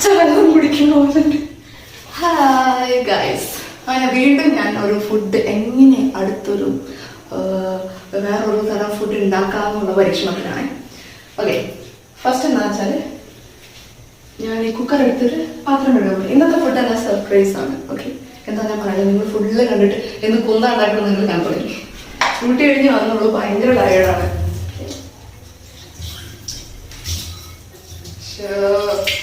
പച്ച വെള്ളം കുടിക്കണമെന്നുണ്ട് hi guys അങ്ങനെ വീണ്ടും ഞാൻ ഒരു ഫുഡ് എങ്ങനെ അടുത്തൊരു വേറൊരു തരം ഫുഡ് ഉണ്ടാക്കാമെന്നുള്ള പരീക്ഷണത്തിലാണ്. ഓക്കെ ഫസ്റ്റ് എന്താ വെച്ചാൽ ഞാൻ ഈ കുക്കർ എടുത്തിട്ട് പാത്രം കഴുകും ഇന്നത്തെ ഫുഡ് എല്ലാം സർപ്രൈസ് ആണ്. ഓക്കെ എന്താ ഞാൻ പറയുന്നത് നിങ്ങൾ ഫുള്ള് കണ്ടിട്ട് എന്ന് കുന്ത ഉണ്ടാക്കണം നിങ്ങൾ ഞാൻ തുടങ്ങി ഡ്യൂട്ടി കഴിഞ്ഞ് വന്നുള്ളൂ ഭയങ്കര ടയേർഡാണ് ഇവിടെ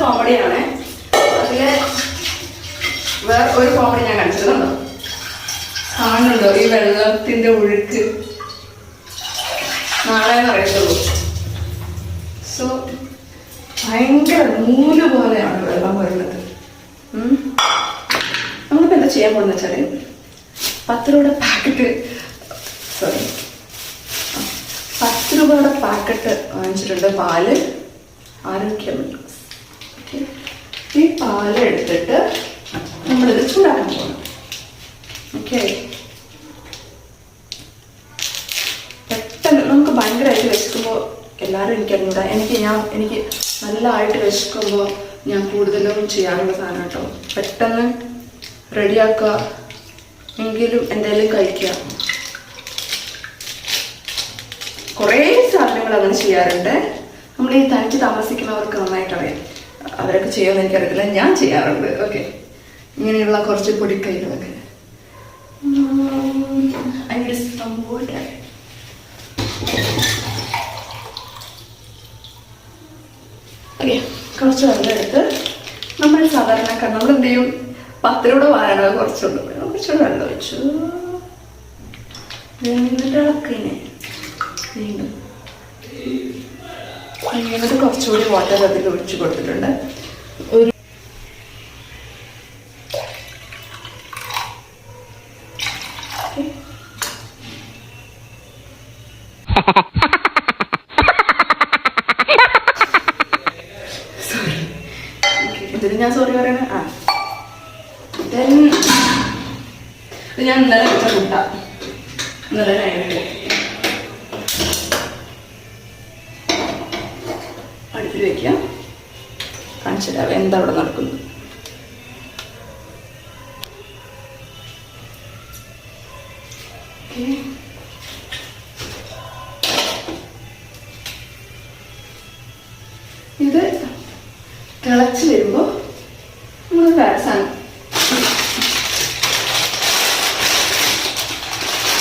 കോമഡിയാണ് അതിൽ വേറെ ഒരു കോമഡി ഞാൻ കാണിച്ചിട്ടുണ്ടോ കാണുന്നുണ്ടോ? ഈ വെള്ളത്തിന്റെ ഒഴുക്ക്. നാളെ അറിയത്തുള്ളൂ. സോ ഭയങ്കര നൂൽ പോലെയാണ് വെള്ളം വരുന്നത്. ഉം. നമ്മളിപ്പോ എന്താ ചെയ്യാൻ പോകുന്ന വെച്ചാൽ പത്ത് രൂപയുടെ പാക്കറ്റ് സോറി പത്ത് രൂപയുടെ പാക്കറ്റ് വാങ്ങിച്ചിട്ടുണ്ട് പാൽ ആരോഗ്യം ഓക്കെ ഈ പാൽ എടുത്തിട്ട് നമ്മളിത് ചൂടാക്കാൻ പോകണം ഓക്കെ പെട്ടെന്ന് നമുക്ക് ഭയങ്കരമായിട്ട് വിശക്കുമ്പോൾ എല്ലാവരും എനിക്കറിഞ്ഞൂടാ. എനിക്ക് ഞാൻ എനിക്ക് നല്ലതായിട്ട് വിശക്കുമ്പോൾ ഞാൻ കൂടുതലും ചെയ്യാറുള്ള സാധനം കേട്ടോ. പെട്ടെന്ന് റെഡിയാക്കുക. എങ്കിലും എന്തെങ്കിലും കഴിക്കുക. കുറേ സാധനങ്ങൾ അങ്ങനെ ചെയ്യാറുണ്ട്. നമ്മൾ ഈ തനിച്ച് താമസിക്കുന്നവർക്ക് നന്നായിട്ട് അവരൊക്കെ ചെയ്യുമെന്ന് എനിക്കറിയത്തില്ല. ഞാൻ ചെയ്യാറുണ്ട്. ഓക്കെ ഇങ്ങനെയുള്ള കുറച്ച് പൊടിക്കൈകളൊക്കെ. അതിന്റെ സംഭവം ഓക്കെ കുറച്ച് വെള്ളം എടുത്ത് നമ്മൾ സാധാരണ നമ്മൾ എന്ത് ചെയ്യും? പത്തിലൂടെ വാരണ. കുറച്ചുണ്ട്. കുറച്ചുകൂടെ വെള്ളം ഒഴിച്ചു. എന്നിട്ട് ഇളക്കിനെ വീണ്ടും എന്നിട്ട് കുറച്ചുകൂടി വാട്ടർ അതിൽ ഒഴിച്ചു കൊടുത്തിട്ടുണ്ട്. ഒരു ഇതിന് ഞാൻ സോറി പറയണ? ആ. ഇത് ഞാൻ ഇന്നലെ വെച്ച മുട്ട. ഇന്നലെ അടുപ്പിൽ വെക്കാം. കാണിച്ചിട്ടാവും എന്താ അവിടെ നടക്കുന്നത്? Okay. ഇത് തിളച്ച് വരുമ്പോൾ നമ്മൾ വേറെ സാധനം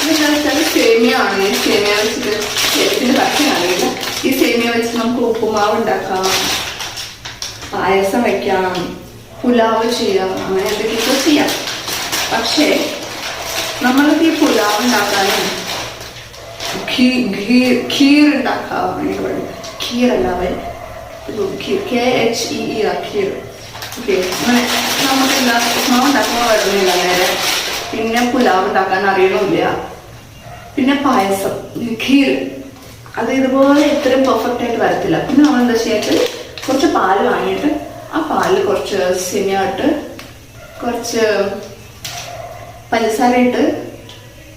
ഇതെന്താ വെച്ചാൽ സേമിയ ആണ് ഈ സേമിയ വെച്ചിട്ട് ശരിക്കും ഭക്ഷണം അറിയില്ല ഈ സേമിയ വെച്ച് ഉപ്പുമാവ് ഉണ്ടാക്കാം പായസം വയ്ക്കാം പുലാവ് ചെയ്യാം. അങ്ങനെ എന്തൊക്കെയൊക്കെ ചെയ്യാം. പക്ഷേ നമ്മൾക്ക് ഈ പുലാവ് ഉണ്ടാക്കാനും ഖീർ ഉണ്ടാക്കാം. അങ്ങനെ പറയും. ഖീർ അല്ലാതെ kheer K H E E ആ ഖീർ. ഓക്കെ. അങ്ങനെ നമുക്ക് എന്താ ഉപ്മാവ് ഉണ്ടാക്കുമ്പോൾ വരുന്നില്ല നേരെ. പിന്നെ പുലാവ് ഉണ്ടാക്കാൻ അറിയണമില്ല. പിന്നെ പായസം ഖീർ. അത് ഇതുപോലെ ഇത്രയും പെർഫെക്റ്റ് ആയിട്ട് വരത്തില്ല. പിന്നെ നമ്മൾ എന്താ ചെയ്യാട്ട്? കുറച്ച് പാൽ വാങ്ങിയിട്ട് ആ പാലിൽ കുറച്ച് സിനിമ ഇട്ട് കുറച്ച് പഞ്ചസാര ഇട്ട്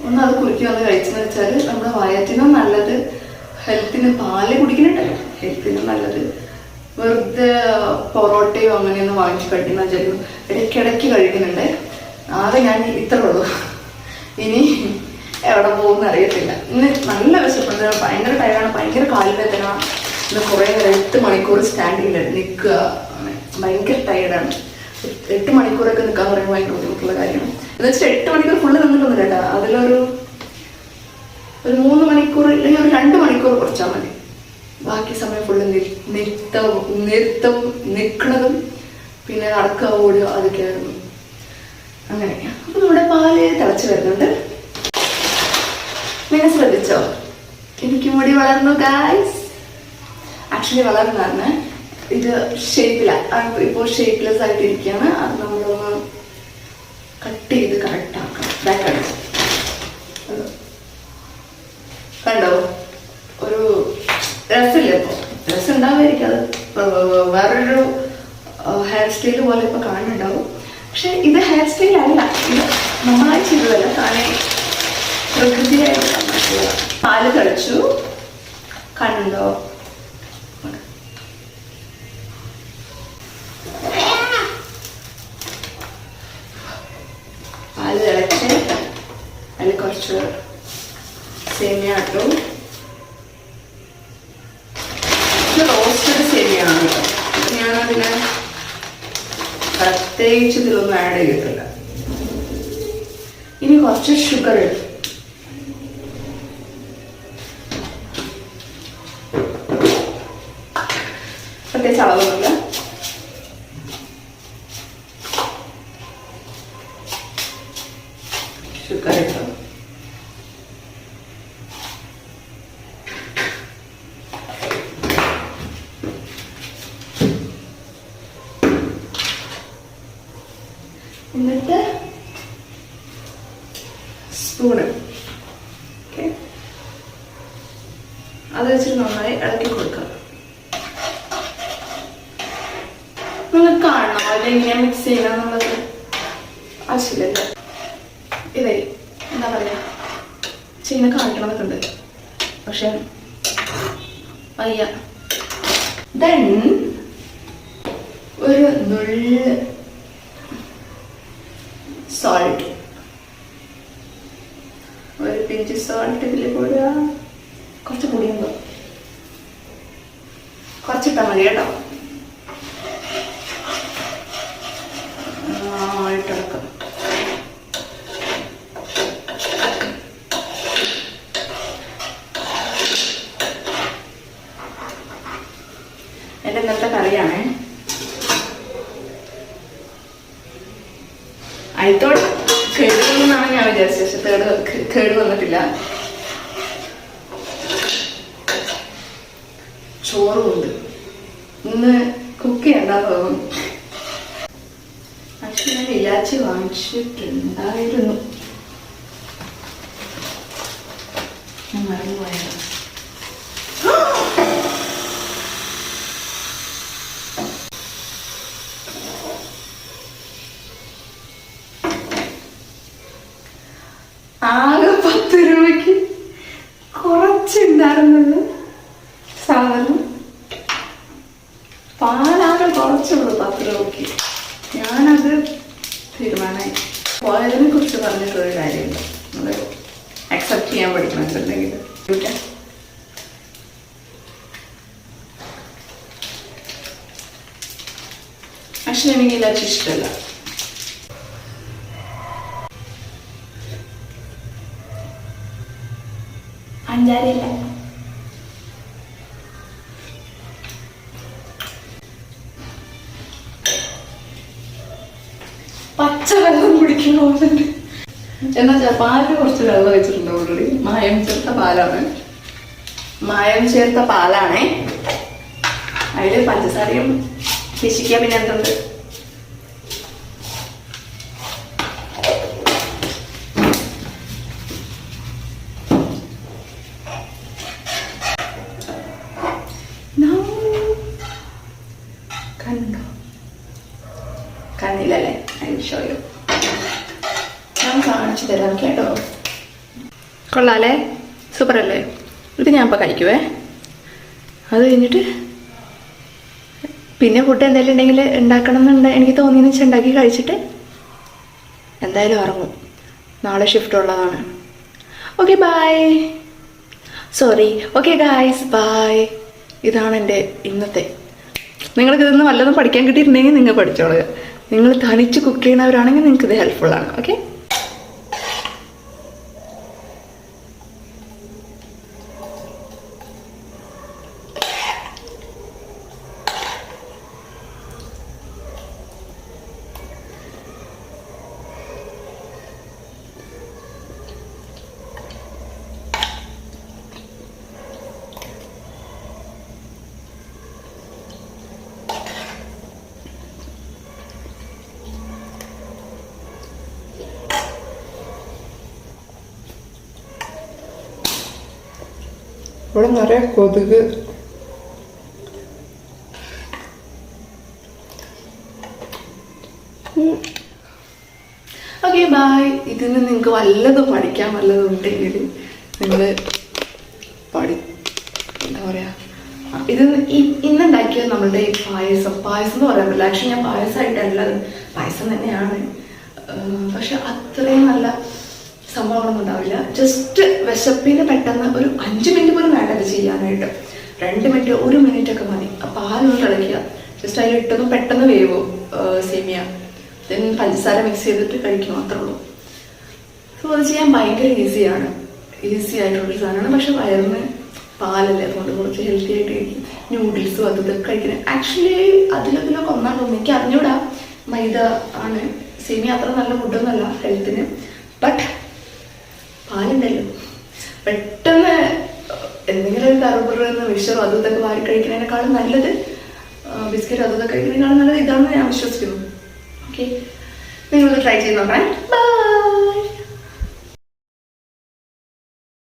ഒന്ന് അത് കുറുക്കി വന്ന് കഴിച്ചെന്ന് വെച്ചാൽ നമ്മുടെ വയറ്റിനും നല്ലത് ഹെൽത്തിന് പാൽ കുടിക്കുന്നുണ്ടല്ലോ ഹെൽത്തിനും നല്ലത്. വെറുതെ പൊറോട്ടയോ അങ്ങനെയൊന്നും വാങ്ങിച്ച് കഴിക്കുന്ന വെച്ചാൽ ഇടയ്ക്കിടയ്ക്ക് കഴിക്കുന്നുണ്ട്. ആകെ ഞാൻ ഇത്ര ഉള്ളൂ. ഇനി എവിടെ പോകുമെന്ന് അറിയത്തില്ല. ഇന്ന് നല്ല വിശപ്പുണ്ട്. ഭയങ്കര ടയറാണ് ഭയങ്കര കാൽവേദന ഇന്ന് കുറേ നേരം എട്ട് മണിക്കൂർ സ്റ്റാൻഡിങ്ങിൽ നിൽക്കുക. ഭയങ്കര ടയർഡാണ് എട്ട് മണിക്കൂറൊക്കെ നിൽക്കാൻ പറയുമ്പോൾ ഭയങ്കര ബുദ്ധിമുട്ടുള്ള കാര്യമാണ് എന്ന് വെച്ചാൽ എട്ട് മണിക്കൂർ ഫുള്ള് നിന്നിട്ടൊന്നുമില്ല കേട്ടോ. അതിലൊരു ഒരു മൂന്ന് മണിക്കൂർ അല്ലെങ്കിൽ ഒരു രണ്ട് മണിക്കൂർ കുറച്ചാൽ മതി. ബാക്കി സമയം ഫുള്ള് നിർത്തവും നിർത്തവും നിൽക്കണതും പിന്നെ നടക്കുക ഓടുക അതൊക്കെയായിരുന്നു. അങ്ങനെ. അപ്പൊ നമ്മുടെ പാൽ തിളച്ച് വരുന്നുണ്ട്. നിങ്ങൾ ശ്രദ്ധിച്ചോ? എനിക്ക് മുടി വളർന്നു ഗായ്സ് ആക്ച്വലി വളർന്നാണ്. ഇത് ഷേപ്പില ഇപ്പോൾ ഷേപ്പ്ലെസ് ആയിട്ട് ഇരിക്കുകയാണ് അത് നമ്മളൊന്ന് കട്ട് ചെയ്ത് കറക്റ്റ് ബാക്ക് കണ്ടോ? ഒരു രസമില്ല ഇപ്പോൾ രസം ഉണ്ടാവുമായിരിക്കും അത് വേറൊരു ഹെയർ സ്റ്റൈൽ പോലെ ഇപ്പോൾ കാണുന്നുണ്ടാവും. പക്ഷെ ഇത് ഹെയർ സ്റ്റൈൽ അല്ല. ഇത് നമ്മളായി ചെയ്തതല്ല. താനെ പ്രകൃതിയായിട്ട് പാൽ കളിച്ചു കണ്ടോ? പാൽ തിളച്ച് അതിൽ കുറച്ച് സേമിയ ഇട്ടു ഇത് റോസ്റ്റഡ് സേമിയാണ് കേട്ടോ. ഞാനതിനെ പ്രത്യേകിച്ച് ഇതിലൊന്നും ആഡ് ചെയ്തിട്ടില്ല. ഇനി കുറച്ച് ഷുഗർ ഇട്ടു പ്രത്യേകിച്ച് അളവൊന്നുമില്ല ഷുഗർ എന്നിട്ട് സ്പൂണ് ഓക്കെ അത് വെച്ചിട്ട് നന്നായി ഇളക്കി കൊടുക്കുക നിങ്ങൾക്ക് കാണണം അതിൽ എങ്ങനെ ആവശ്യമില്ല ഇതേ എന്താ പറയാ? ചെയ്യുന്ന കാണിക്കണമെന്നൊക്കെ ഉണ്ട് പക്ഷെ വയ്യ. ദെൻ ഒരു നുള്ള് സോൾട്ട് ഒരു പിഞ്ച് സോൾട്ട് ഇതിൽ കൂടുക കുറച്ച് പൊടിയുണ്ടോ. കുറച്ചിട്ടാൽ മതി കേട്ടോ നന്നായിട്ടിളക്കാം എന്റെ ഇന്നത്തെ കറിയാണേ അയത്തോട് തേർഡ് വന്നാണ് ഞാൻ വിചാരിച്ചത്. പക്ഷെ തേർഡ് കേട് വന്നിട്ടില്ല. ചോറുമുണ്ട് ഇന്ന് കുക്ക് ചെയ്യണ്ടാ തോന്നുന്നു. ആക്ച്വലി ഞാൻ ഇലാച്ചി വാങ്ങിച്ചിട്ടുണ്ടായിരുന്നു ഞാൻ മറന്നുപോയത് ആകെ പത്ത് രൂപയ്ക്ക് കുറച്ചുണ്ടായിരുന്നത് സാധനം പാലാകെ കുറച്ചുള്ളൂ പത്ത് രൂപയ്ക്ക് ഞാനത് തീരുമാനമായി. പോയതിനെ കുറിച്ച് പറഞ്ഞിട്ടൊരു കാര്യമില്ല നമ്മൾ അക്സെപ്റ്റ് ചെയ്യാൻ പഠിക്കണമെന്നുണ്ടെങ്കിൽ. പക്ഷെ എനിക്ക് എല്ലാവർക്കും ഇഷ്ടമല്ല. അഞ്ചാരില്ല പോലുണ്ട് എന്നാ വെച്ചാൽ കുറച്ച് വെള്ളം വെച്ചിട്ടുണ്ട് ഓൾറെഡി മായം ചേർത്ത പാലാണ്. മായം ചേർത്ത പാലാണേ. അതിൽ പഞ്ചസാരയും പിശിക്കുക പിന്നെ എന്തുണ്ട്? കണ്ടോ? കണ്ണില്ലല്ലേ ഐ ഷോയോ കാണിച്ചു തരാം കേട്ടോ. കൊള്ളാലേ? സൂപ്പർ അല്ലേ ഇത് ഞാൻ ഇപ്പോൾ കഴിക്കുവേ. അത് കഴിഞ്ഞിട്ട് പിന്നെ ഫുഡ് എന്തെങ്കിലും ഉണ്ടെങ്കിൽ ഉണ്ടാക്കണം എന്നുണ്ട് എനിക്ക് തോന്നിയെന്ന് വെച്ചാൽ ഉണ്ടാക്കി കഴിച്ചിട്ട് എന്തായാലും ഇറങ്ങും നാളെ ഷിഫ്റ്റ് ഉള്ളതാണ്. Okay bye sorry okay guys bye ഇതാണ് എന്റെ ഇന്നത്തെ. നിങ്ങൾക്ക് ഇതൊന്നും വല്ലതും പഠിക്കാൻ കിട്ടിയിട്ടുണ്ടെങ്കിൽ നിങ്ങൾ പഠിച്ചോളുക. നിങ്ങൾ തനിച്ച് കുക്ക് ചെയ്യുന്നവരാണെങ്കിൽ നിങ്ങൾക്ക് ഇത് ഹെൽപ്ഫുൾ ആണ്. ഓക്കെ ഇവിടെ നിറയെ കൊതുക്. ഓക്കെ ബായ് ഇതിൽ നിന്ന് നിങ്ങൾക്ക് വല്ലതും പഠിക്കാൻ വല്ലതും ഉണ്ടെങ്കിൽ നിങ്ങൾ പഠി എന്താ പറയുക ഇത് ഇന്നുണ്ടാക്കിയത് നമ്മളുടെ പായസം. പായസം എന്ന് പറയാൻ പറ്റില്ല ആക്ച്വലി ഞാൻ പായസമായിട്ടല്ല പായസം തന്നെയാണ്. പക്ഷെ അത്രയും നല്ല സംഭവങ്ങളൊന്നും ഉണ്ടാവില്ല ജസ്റ്റ് വിശപ്പിന് പെട്ടെന്ന് ഒരു അഞ്ച് മിനിറ്റ് പോലും വേണ്ട അത് ചെയ്യാനായിട്ട്. രണ്ട് മിനിറ്റ് ഒരു മിനിറ്റ് ഒക്കെ മതി. പാലൊന്ന് തിളയ്ക്കുക. ജസ്റ്റ് അതിൽ ഇട്ടൊന്ന് പെട്ടെന്ന് വേവും സേമിയ. ദെൻ പഞ്ചസാര മിക്സ് ചെയ്തിട്ട് കഴിക്കും മാത്രമേ ഉള്ളൂ. സോ അത് ചെയ്യാൻ ഭയങ്കര ഈസിയാണ് ഈസി ആയിട്ടുള്ളൊരു സാധനമാണ്. പക്ഷെ വയറിന് പാലല്ലേ? അതുകൊണ്ട് കുറച്ച് ഹെൽത്തി ആയിട്ട് കഴിക്കും. ന്യൂഡിൽസും അത് ഇതൊക്കെ കഴിക്കുന്നത് ആക്ച്വലി അതിലൊക്കെ ഒന്നാണ്. തോന്നുന്നു എനിക്ക് അറിഞ്ഞൂടാ. മൈദ ആണ്. സേമിയ അത്ര നല്ല ഫുഡൊന്നുമല്ല ഹെൽത്തിന് ബട്ട് പെട്ടെന്ന് എന്തെങ്കിലും ഒരു കറുപുറന്ന് വിഷറോ അതും ഇതൊക്കെ വാരി കഴിക്കുന്നതിനേക്കാളും നല്ലത് ബിസ്ക്കറ്റ് അതും ഇതൊക്കെ കഴിക്കുന്നതിനേക്കാളും നല്ലത് ഇതാണെന്ന് ഞാൻ വിശ്വസിക്കുന്നു. ഓക്കെ നിങ്ങളത് ട്രൈ ചെയ്ത് നോക്കണേ. ബൈ